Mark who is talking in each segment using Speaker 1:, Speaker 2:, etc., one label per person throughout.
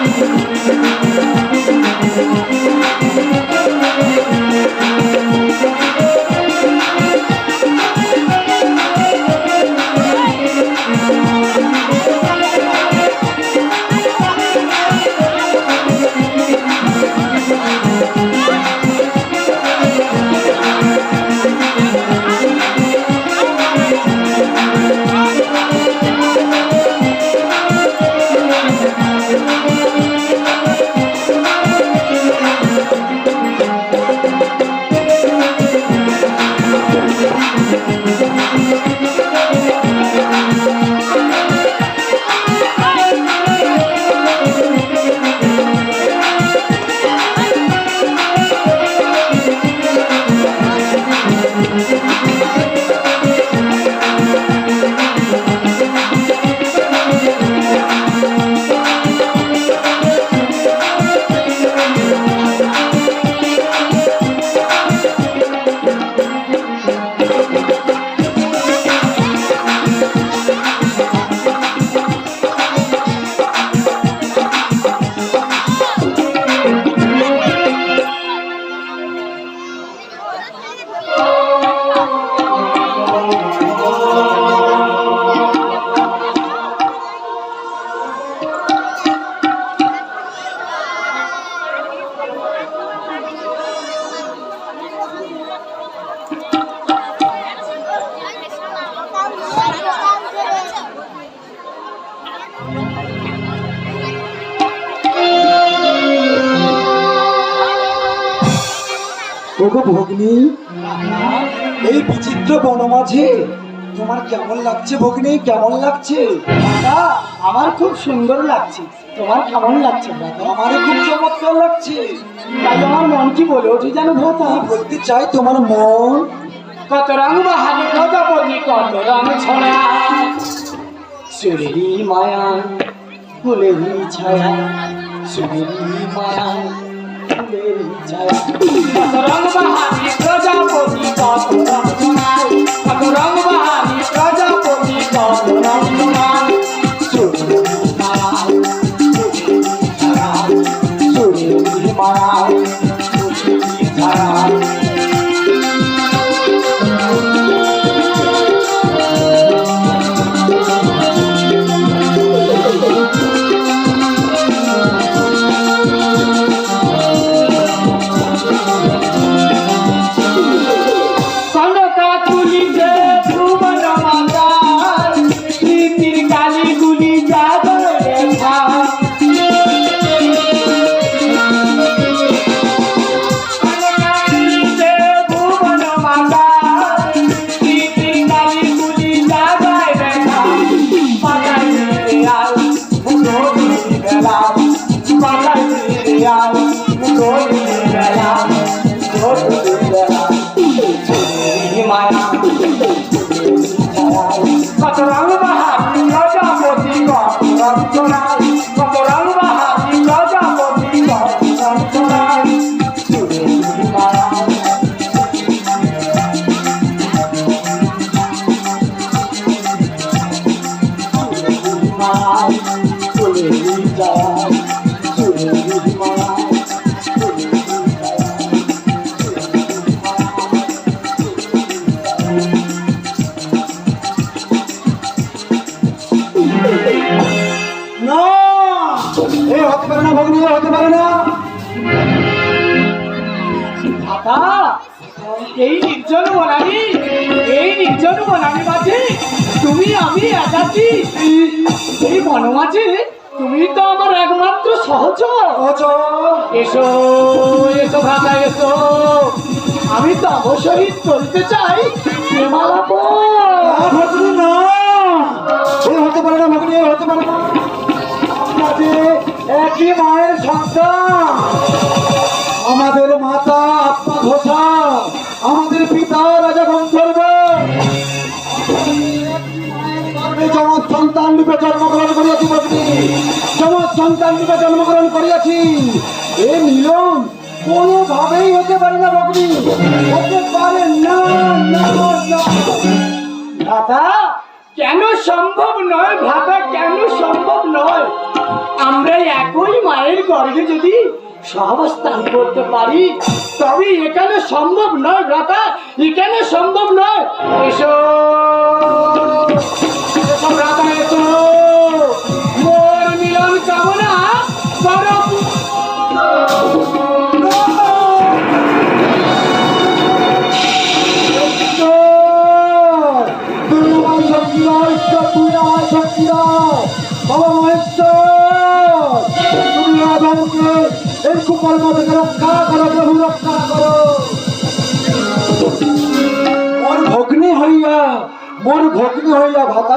Speaker 1: Thank you. ওগো ভগ্নি। এই বিচিত্র বনমাঝে, তোমার কেমন লাগছে ভগ্নি? কেমন লাগছে?
Speaker 2: দাদা আমার খুব সুন্দর লাগছে। তোমার কেমন লাগছে? দাদা
Speaker 1: আমারও খুব চমৎকার লাগছে।
Speaker 2: তাই আমার মন কি বলে ওঠে জানো ভোতা?
Speaker 1: বলতে চাই, তোমার মন
Speaker 2: কত রং বাহারি, কত বলি, কত রং ছড়া। মায়া ফুলেরি ছায়া সুরেরি মায়া। ফুলেরি ছায়া কত রং বাহারি প্রজাপতি কত এই নির্জন বনানি এই নির্জন বনানি মাঝে তুমি আমি একাছি এই বনমাঝে তুমি তো আমার একমাত্র সহজ। এসো এসো ভ্রাতা এসো। আমি তো অবশ্যই চলতে চাই প্রেমালাপ
Speaker 1: ভগ্নি না হতে পারে না এ হতে পারে না। একই মায়ের সন্তান। আমাদের মাতা আত্মা ঘোষা আমাদের পিতা রাজা গন্ধর্ব সন্তান রূপে জন্মগ্রহণ করিয়াছি ভগ্নি যমজ সন্তান রূপে জন্মগ্রহণ করিয়াছি। এ মিলন কোনোভাবেই হতে পারে না, ভগ্নি। হতে পারে না না
Speaker 2: কেন সম্ভব নয়? ভ্রাতা কেন সম্ভব নয়? আমরা একই মায়ের স্বর্গে যদি সহাবস্থান করতে পারি তবে এখানে সম্ভব নয় ভ্রাতা এখানে সম্ভব নয়। এসো।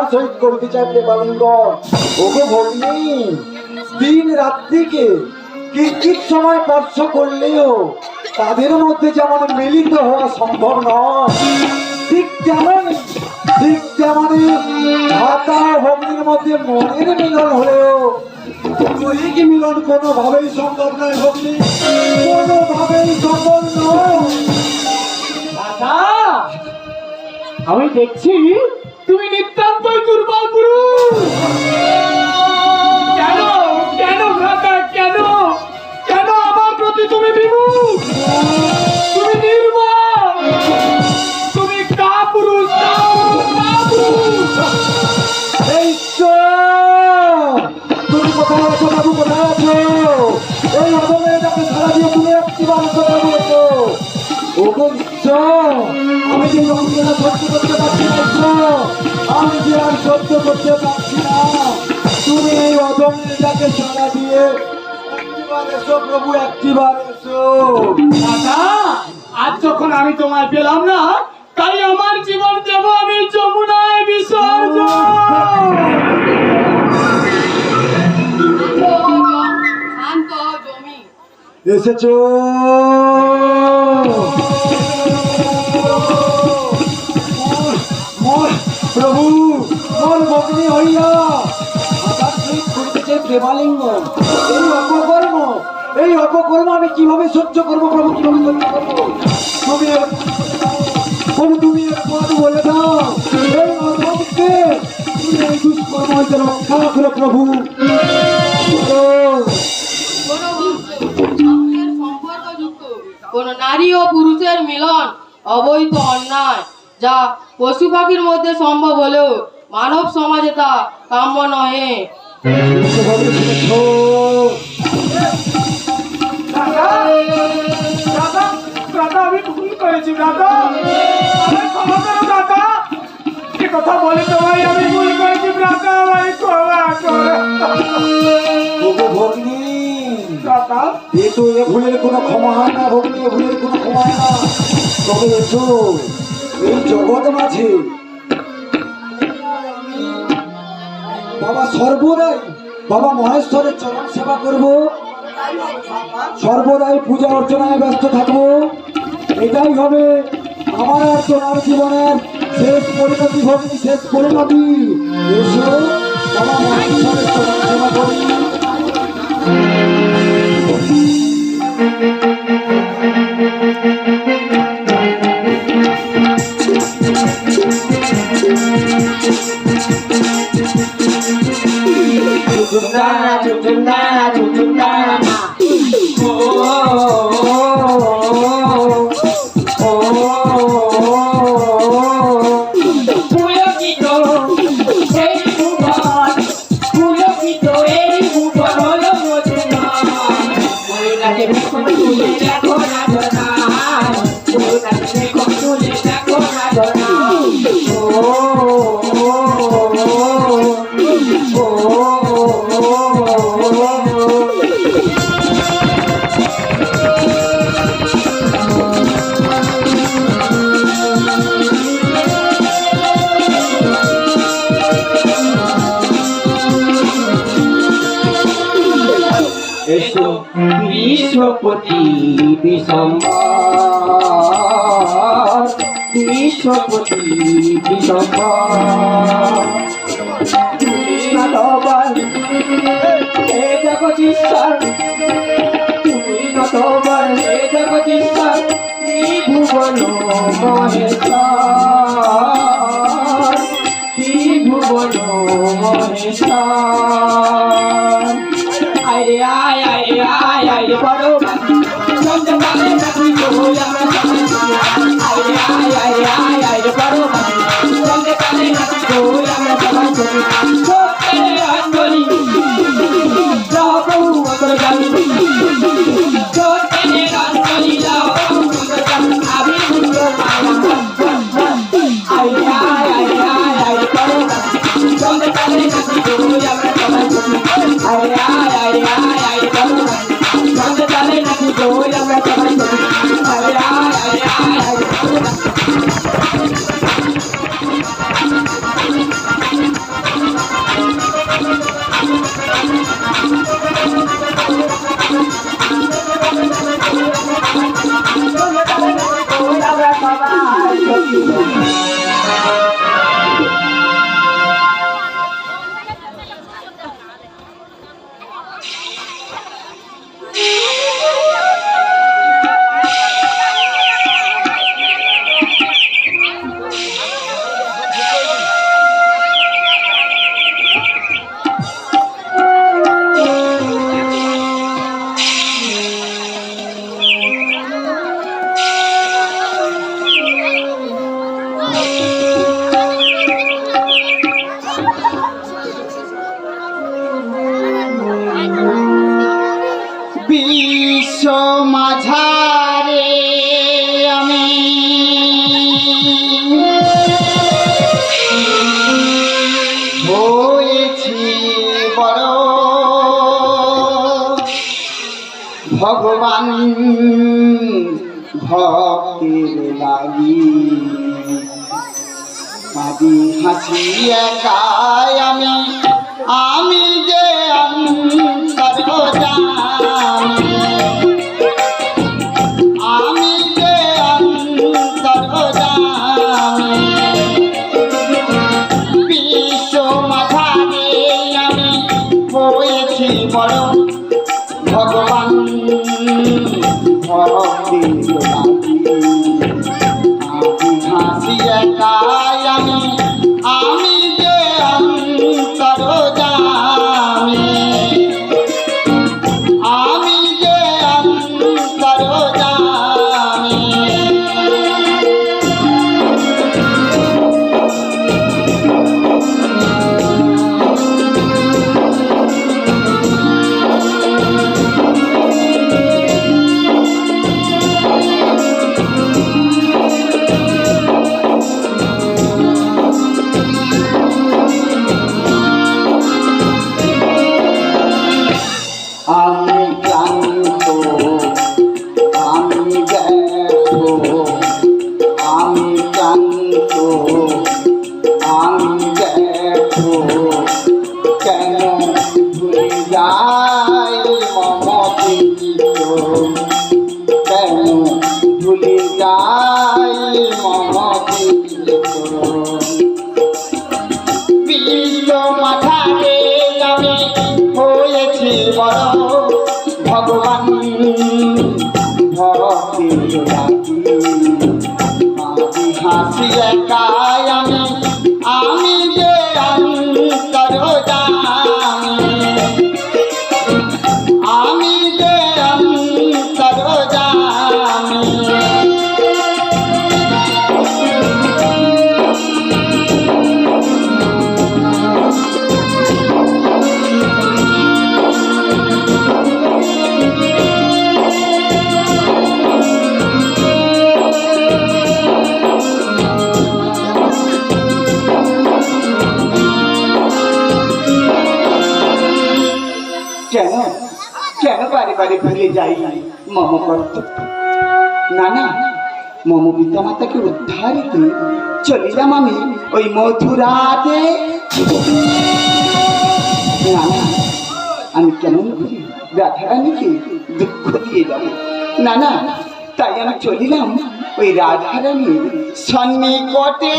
Speaker 1: ভাতার সহিত করিতে চাই প্রেমানন্দ ওগো ভগ্নী, দিন রাত্রিকে কিঞ্চিত সময় স্পর্শ করলেও তাদের মধ্যে যেমন মিলিত হওয়া সম্ভব নয়, ঠিক তেমন, ঠিক ভগ্নির মধ্যে মনের মিলন হলেও দৈহিক মিলন কোনোভাবেই সম্ভব নয় ভগ্নী, কোনোভাবেই সম্ভব নয়।
Speaker 2: আমি দেখছি তুমি নিতান্তই দুর্বল পুরুষ। কেন? কেন ভ্রাতা, কেন? কেন আমার প্রতি তুমি বিমুখ? তুমি নির্মল। তুমি কাপুরুষ
Speaker 1: এই! তুমি কোথায় আছো, বাবু, কোথায় আছো? এই অদমের কাছে সারা দিয়ে তুমি আমি যে যন্ত্রণা সহ্য করতে পারছি না আমি যে আর সহ্য করতে পারছি না। তুমি এই অদমের সারা দিয়ে এসো প্রভু একটিবার এসো।
Speaker 2: দাদা আজ যখন আমি তোমায় পেলাম না তাই আমার জীবন দেব আমি যমুনায় বিসর্জন
Speaker 1: এসেছ? মোর ভগ্নী হইয়া প্রেমালিঙ্গ এই অপকর্ম এই অপকর্ম আমি কীভাবে সহ্য করব প্রভু কীভাবে সহ্য করব তুমি প্রভু, তুমি এক পদ বলে দাও। এই অধমকে প্রভু।
Speaker 3: কোন নারী ও পুরুষের মিলন অবৈধ অন্যায়, যা পশু পাখির মধ্যে সম্ভব হলেও মানব সমাজে তা কাম্য নহে।
Speaker 2: দাদা দাদা দাদা আমি ভুল করেছি দাদা। ক্ষমা করো দাদা। এ কথা বলে তোমায় আমি ভুল করেছি দাদা আমায় ক্ষমা করো।
Speaker 1: ওগো ভগ্নী।
Speaker 2: দাদা।
Speaker 1: এ তো এ ভুলের কোনো ক্ষমা হয় না ভগ্নী এ ভুলের কোনো ক্ষমা হয় না। তবে এসো এই জগৎ মাঝে বাবা সর্বদাই, বাবা মহেশ্বরের চরণ সেবা করব। সর্বদাই পূজা অর্চনায় ব্যস্ত থাকব। এটাই হবে আমার আর তোমার জীবনের শেষ পরিণতি ভগ্নী, শেষ পরিণতি। এসো, বাবা মহেশ্বরের
Speaker 2: చుట్టున్నా చుట్టున్నా বিশ্বপতি বিশম্বর বিশ্বপতি নতবান হে জগদীশ্বর তুমি নতবান হে জগদীশ্বর ত্রিভুবন মহেশ্বর
Speaker 4: হাসি একাই আমি আমি যে অন্ধ বারে বারে ফিরে যাই। মম কর্তব্য। না না মম পিতামাতাকে উদ্ধারিতে চলিলাম আমি ওই মধুরাতে। না না আমি কেমন করি রাধারানীকে দুঃখ দিয়ে যাব? না না তাই আমি চলিলাম ওই রাধারানীর সন্নিকটে।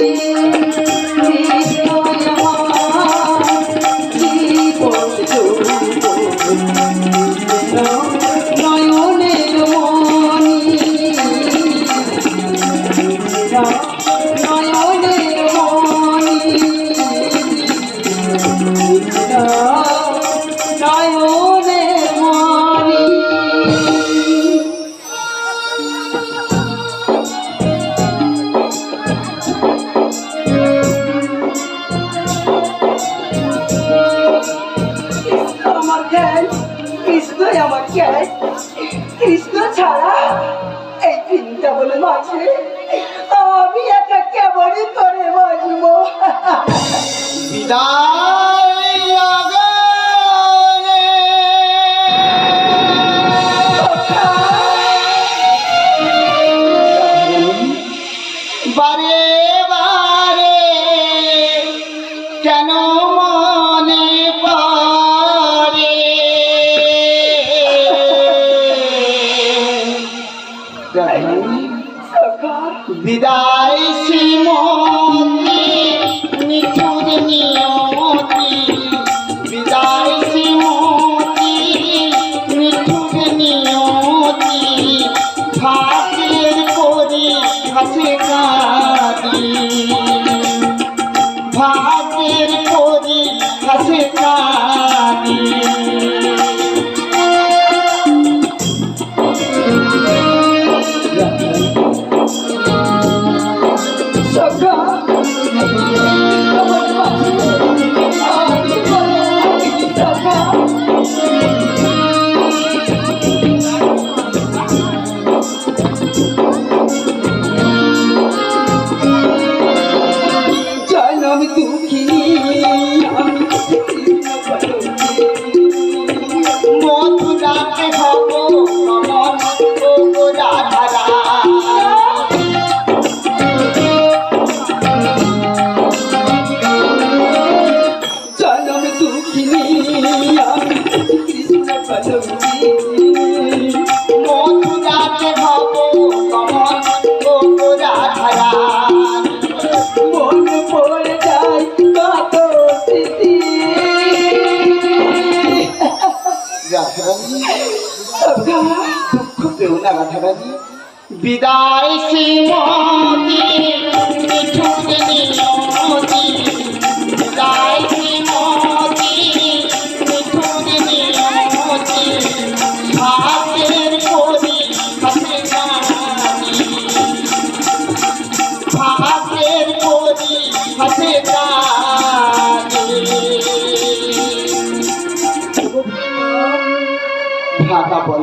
Speaker 4: Thank you.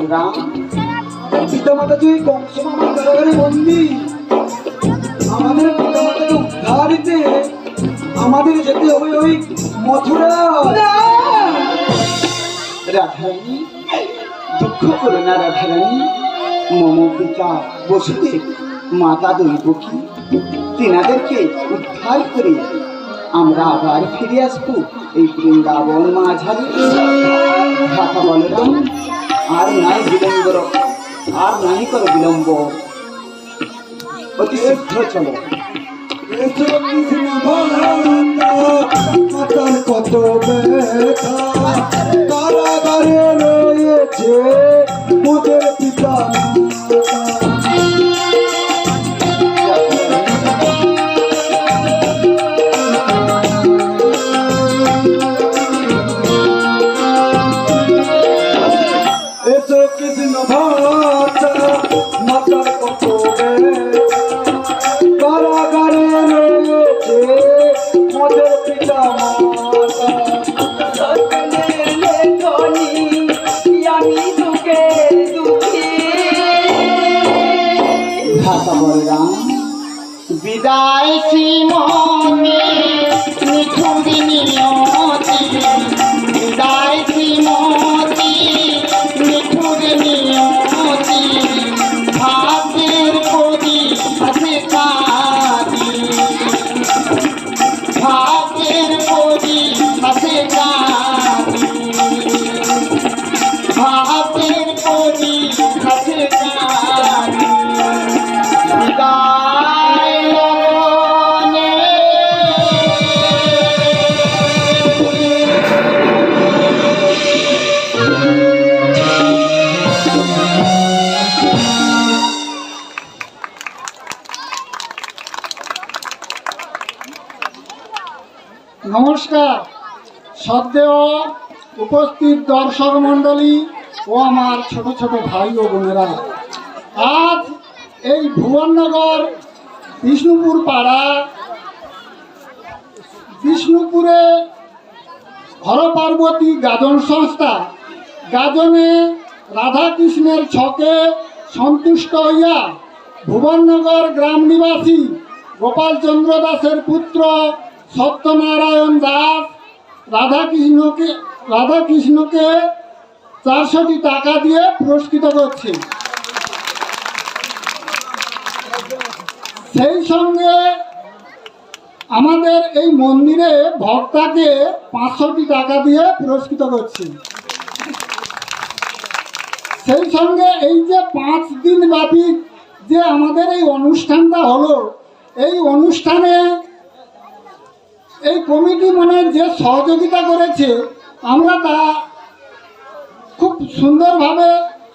Speaker 4: ভ্রাতা বলরাম
Speaker 1: পিতা মাতা যে কংস মামার কারাগারে বন্দি। আমাদের পিতা মাতাকে উদ্ধার দিতে আমাদের যেতে হবে ওই মথুরা
Speaker 4: রাধারানী দুঃখ করো না রাধারানী। মম পিতা বসুদেব মাতা দৈবকী তিনাদেরকে উদ্ধার করে আমরা আবার ফিরে আসব এই বৃন্দাবন মাঝারে। ভাতা বলরাম আর নাই বিলম্ব আর নাই কর বিলম্ব। অতি শীঘ্র চলো।
Speaker 1: কত কারাগারে রয়েছে পিতা
Speaker 4: বিদায় শ্রীমতি নিঠুরি নিয়তি
Speaker 5: নমস্কার। সদ্যেহ উপস্থিত দর্শক মণ্ডলী ও আমার ছোট ছোট ভাই ও বোনেরা, আজ এই ভুবননগর বিষ্ণুপুর পাড়া, বিষ্ণুপুরে হরপার্বতী গাজন সংস্থা, গাজনে রাধাকৃষ্ণের ছকে সন্তুষ্ট হইয়া ভুবননগর গ্রাম নিবাসী গোপালচন্দ্র দাসের পুত্র সত্যনারায়ণ দাস রাধাকৃষ্ণকে রাধাকৃষ্ণকে চারশোটি টাকা দিয়ে পুরস্কৃত করছে। সেই সঙ্গে আমাদের এই মন্দিরে ভক্তাকে পাঁচশোটি টাকা দিয়ে পুরস্কৃত করছে। সেই সঙ্গে এই যে পাঁচ দিন ব্যাপী যে আমাদের এই অনুষ্ঠানটা হলো, এই অনুষ্ঠানে এই কমিটি মানে যে সহযোগিতা করেছে, আমরা তা খুব সুন্দরভাবে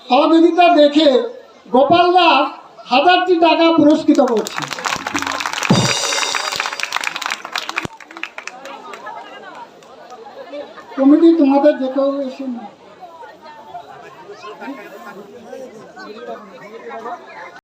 Speaker 5: সহযোগিতা দেখে গোপাল দাস হাজারটি টাকা পুরস্কৃত করছে। কমিটি তোমাদের যে কেউ এসে